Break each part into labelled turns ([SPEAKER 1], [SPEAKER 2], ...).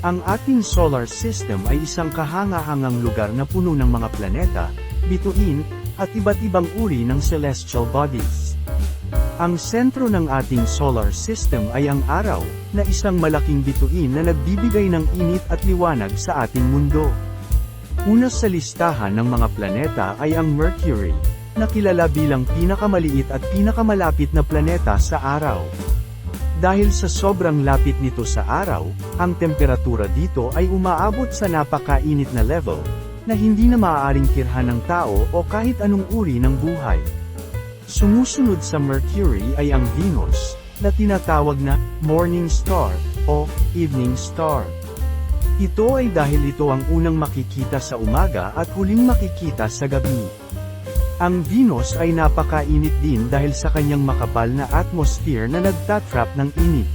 [SPEAKER 1] Ang ating solar system ay isang kahanga-hangang lugar na puno ng mga planeta, bituin, at iba't ibang uri ng celestial bodies. Ang sentro ng ating solar system ay ang araw, na isang malaking bituin na nagbibigay ng init at liwanag sa ating mundo. Una sa listahan ng mga planeta ay ang Mercury, na kilala bilang pinakamaliit at pinakamalapit na planeta sa araw. Dahil sa sobrang lapit nito sa araw, ang temperatura dito ay umaabot sa napakainit na level, na hindi na maaaring kirhan ng tao o kahit anong uri ng buhay. Sumusunod sa Mercury ay ang Venus, na tinatawag na morning star o evening star. Ito ay dahil ito ang unang makikita sa umaga at huling makikita sa gabi. Ang Venus ay napakainit din dahil sa kanyang makapal na atmosphere na nagtatrap ng init.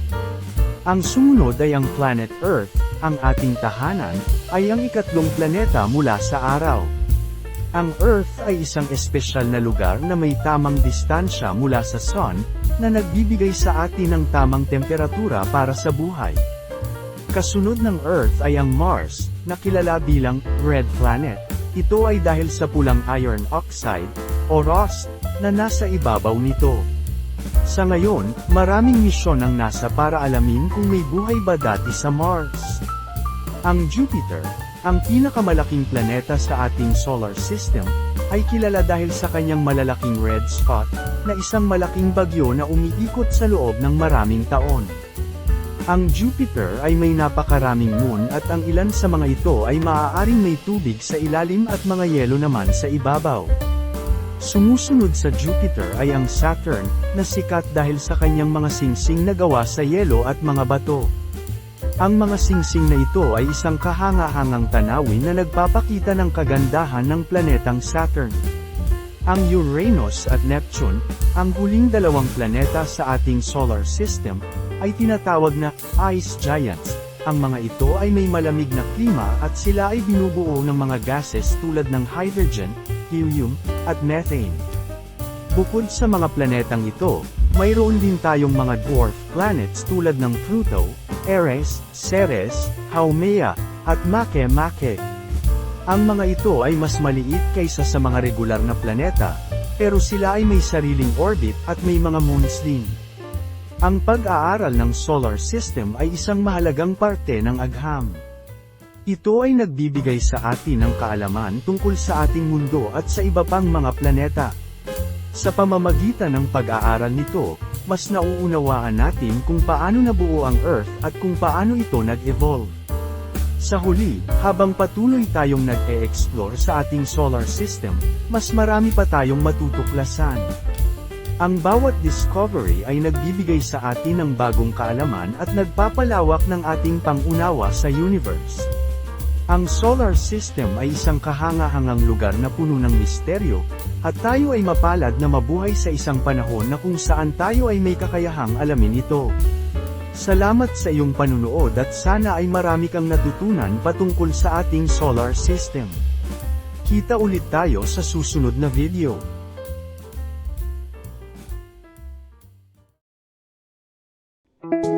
[SPEAKER 1] Ang sumunod ay ang planet Earth, ang ating tahanan, ay ang ikatlong planeta mula sa araw. Ang Earth ay isang espesyal na lugar na may tamang distansya mula sa Sun, na nagbibigay sa atin ng tamang temperatura para sa buhay. Kasunod ng Earth ay ang Mars, na kilala bilang Red Planet. Ito ay dahil sa pulang iron oxide, o rust, na nasa ibabaw nito. Sa ngayon, maraming misyon ang NASA para alamin kung may buhay ba dati sa Mars. Ang Jupiter, ang pinakamalaking planeta sa ating solar system, ay kilala dahil sa kanyang malalaking red spot, na isang malaking bagyo na umiikot sa loob ng maraming taon. Ang Jupiter ay may napakaraming moon at ang ilan sa mga ito ay maaaring may tubig sa ilalim at mga yelo naman sa ibabaw. Sumusunod sa Jupiter ay ang Saturn, na sikat dahil sa kanyang mga singsing na gawa sa yelo at mga bato. Ang mga singsing na ito ay isang kahanga-hangang tanawin na nagpapakita ng kagandahan ng planetang Saturn. Ang Uranus at Neptune, ang huling dalawang planeta sa ating solar system, ay tinatawag na ice giants. Ang mga ito ay may malamig na klima at sila ay binubuo ng mga gases tulad ng hydrogen, helium, at methane. Bukod sa mga planetang ito, mayroon din tayong mga dwarf planets tulad ng Pluto, Eris, Ceres, Haumea, at Makemake. Ang mga ito ay mas maliit kaysa sa mga regular na planeta, pero sila ay may sariling orbit at may mga moons din. Ang pag-aaral ng solar system ay isang mahalagang parte ng agham. Ito ay nagbibigay sa atin ng kaalaman tungkol sa ating mundo at sa iba pang mga planeta. Sa pamamagitan ng pag-aaral nito, mas nauunawaan natin kung paano nabuo ang Earth at kung paano ito nag-evolve. Sa huli, habang patuloy tayong nag-e-explore sa ating solar system, mas marami pa tayong matutuklasan. Ang bawat discovery ay nagbibigay sa atin ng bagong kaalaman at nagpapalawak ng ating pangunawa sa universe. Ang solar system ay isang kahanga-hangang lugar na puno ng misteryo, at tayo ay mapalad na mabuhay sa isang panahon na kung saan tayo ay may kakayahang alamin ito. Salamat sa iyong panunood at sana ay marami kang natutunan patungkol sa ating solar system. Kita ulit tayo sa susunod na video. Thank you.